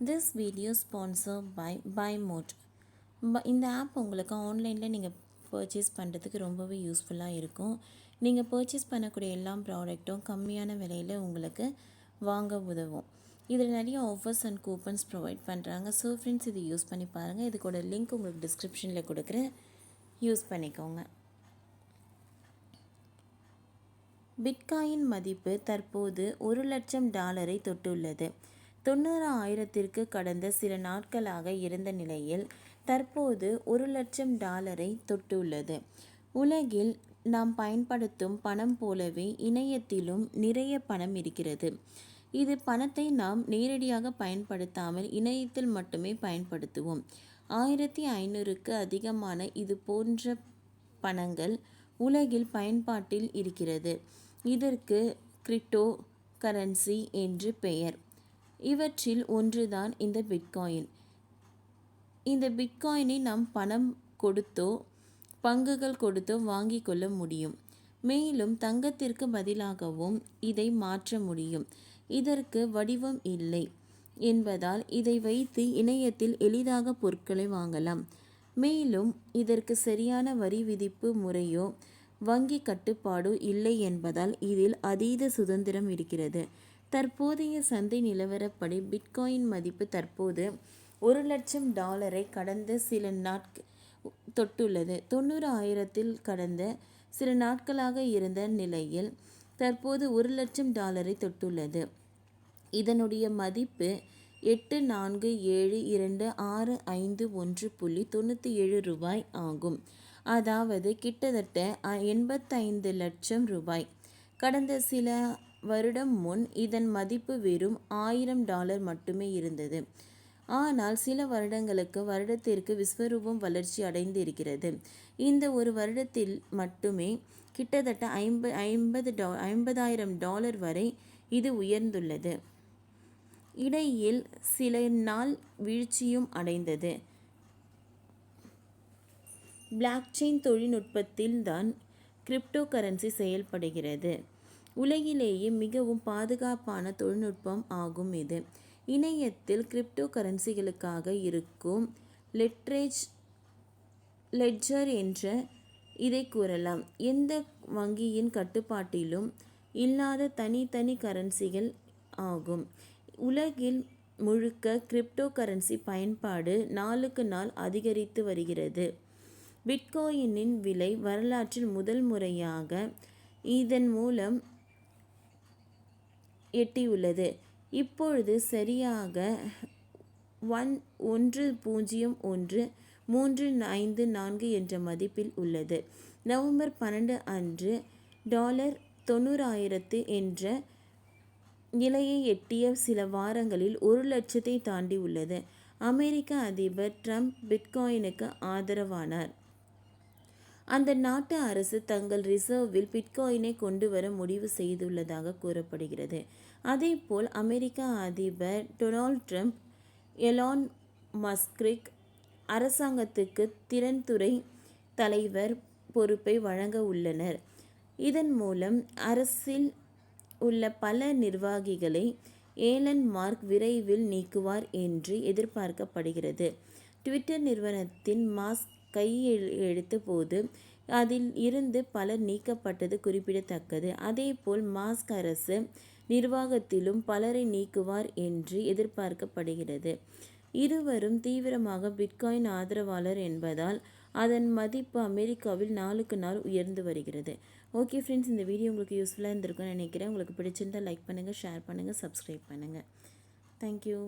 This video sponsor by by mode இந்த app உங்களுக்கு ஆன்லைனில் நீங்கள் பர்ச்சேஸ் பண்ணுறதுக்கு ரொம்பவே யூஸ்ஃபுல்லாக இருக்கும். நீங்கள் பர்ச்சேஸ் பண்ணக்கூடிய எல்லா ப்ராடக்ட்டும் கம்மியான விலையில் உங்களுக்கு வாங்க உதவும். இதில் நிறைய ஆஃபர்ஸ் அண்ட் கூப்பன்ஸ் ப்ரொவைட் பண்ணுறாங்க ஸோ ஃப்ரெண்ட்ஸ் இது யூஸ் பண்ணி பாருங்கள் இதுக்கூட லிங்க் உங்களுக்கு டிஸ்கிரிப்ஷனில் கொடுக்குறேன். யூஸ் பண்ணிக்கோங்க. பிட்காயின் மதிப்பு தற்போது ஒரு லட்சம் டாலரை தொட்டுள்ளது. தொண்ணூறு ஆயிரத்திற்கு கடந்த சில நாட்களாக இருந்த நிலையில் தற்போது ஒரு லட்சம் டாலரை தொட்டுள்ளது. உலகில் நாம் பயன்படுத்தும் பணம் போலவே இணையத்திலும் நிறைய பணம் இருக்கிறது. இது பணத்தை நாம் நேரடியாக பயன்படுத்தாமல் இணையத்தில் மட்டுமே பயன்படுத்துவோம். ஆயிரத்தி ஐநூறுக்கு அதிகமான இது போன்ற பணங்கள் உலகில் பயன்பாட்டில் இருக்கிறது. இதற்கு கிரிப்டோ கரன்சி என்று பெயர். இவற்றில் ஒன்றுதான் இந்த பிட்காயின் இந்த பிட்காயினை நாம் பணம் கொடுத்தோ பங்குகள் கொடுத்தோ வாங்கி கொள்ள முடியும். மேலும் தங்கத்திற்கு பதிலாகவும் இதை மாற்ற முடியும். இதற்கு வடிவம் இல்லை என்பதால் இதை வைத்து இணையத்தில் எளிதாக பொருட்களை வாங்கலாம். மேலும் இதற்கு சரியான வரி விதிப்பு முறையோ வங்கி கட்டுப்பாடோ இல்லை என்பதால் இதில் அதீத சுதந்திரம் இருக்கிறது. தற்போதைய சந்தை நிலவரப்படி பிட்காயின் மதிப்பு தற்போது ஒரு லட்சம் டாலரை கடந்த சில நாட்கள் தொட்டுள்ளது. தொண்ணூறு ஆயிரத்தில் கடந்த சில நாட்களாக இருந்த நிலையில் தற்போது ஒரு லட்சம் டாலரை தொட்டுள்ளது. இதனுடைய மதிப்பு எட்டு நான்கு ஏழு இரண்டு ஆறு ஐந்து ஒன்று புள்ளி தொண்ணூற்றி ஏழு ரூபாய் ஆகும். அதாவது கிட்டத்தட்ட எண்பத்தைந்து லட்சம் ரூபாய். கடந்த சில வருடம் முன் இதன் மதிப்பு வெறும் ஆயிரம் டாலர் மட்டுமே இருந்தது. ஆனால் சில வருடங்களுக்கு வருடத்திற்கு விஸ்வரூபம் வளர்ச்சி அடைந்து இருக்கிறது இந்த ஒரு வருடத்தில் மட்டுமே கிட்டத்தட்ட ஐம்ப ஐம்பது டா ஐம்பதாயிரம் டாலர் வரை இது உயர்ந்துள்ளது. இடையில் சில நாள் வீழ்ச்சியும் அடைந்தது. பிளாக்செயின் தொழில்நுட்பத்தில் தான் கிரிப்டோ கரன்சி செயல்படுகிறது. உலகிலேயே மிகவும் பாதுகாப்பான தொழில்நுட்பம் ஆகும் இது. இணையத்தில் கிரிப்டோ கரன்சிகளுக்காக இருக்கும் லெட்ரேஜ் லெட்ஜர் என்ற இதை கூறலாம். எந்த வங்கியின் கட்டுப்பாட்டிலும் இல்லாத தனித்தனி கரன்சிகள் ஆகும். உலகில் முழுக்க கிரிப்டோ கரன்சி பயன்பாடு நாளுக்கு நாள் அதிகரித்து வருகிறது. பிட்காயினின் விலை வரலாற்றில் முதல் முறையாக இதன் மூலம் எட்டியுள்ளது. இப்பொழுது சரியாக ஒன் ஒன்று பூஜ்ஜியம் ஒன்று மூன்று ஐந்து நான்கு என்ற மதிப்பில் உள்ளது. நவம்பர் பன்னெண்டு அன்று டாலர் தொண்ணூறாயிரத்து என்ற நிலையை எட்டிய சில வாரங்களில் ஒரு லட்சத்தை தாண்டி உள்ளது அமெரிக்க அதிபர் ட்ரம்ப் பிட்காயினுக்கு ஆதரவானார். அந்த நாட்டு அரசு தங்கள் ரிசர்வில் பிட்காயினை கொண்டு வர முடிவு செய்துள்ளதாக கூறப்படுகிறது. அதேபோல் அமெரிக்க அதிபர் டொனால்ட் ட்ரம்ப் எலான் மஸ்கிரிக் அரசாங்கத்துக்கு திறன்துறை தலைவர் பொறுப்பை வழங்க உள்ளனர். இதன் மூலம் அரசில் உள்ள பல நிர்வாகிகளை ஏலன் மார்க் விரைவில் நீக்குவார் என்று எதிர்பார்க்கப்படுகிறது. ட்விட்டர் நிறுவனத்தின் மாஸ்க் கையெழுத்த போது அதில் இருந்து பலர் நீக்கப்பட்டது குறிப்பிடத்தக்கது. அதேபோல் மாஸ்க் அரசு நிர்வாகத்திலும் பலரை நீக்குவார் என்று எதிர்பார்க்கப்படுகிறது. இருவரும் தீவிரமாக பிட்காயின் ஆதரவாளர் என்பதால் அதன் மதிப்பு அமெரிக்காவில் நாளுக்கு நாள் உயர்ந்து வருகிறது. ஓகே ஃப்ரெண்ட்ஸ் இந்த வீடியோ உங்களுக்கு யூஸ்ஃபுல்லாக இருந்திருக்கும்னு நினைக்கிறேன். உங்களுக்கு பிடிச்சிருந்தால் லைக் பண்ணுங்கள் ஷேர் பண்ணுங்கள் சப்ஸ்கிரைப் பண்ணுங்கள் தேங்க்யூ.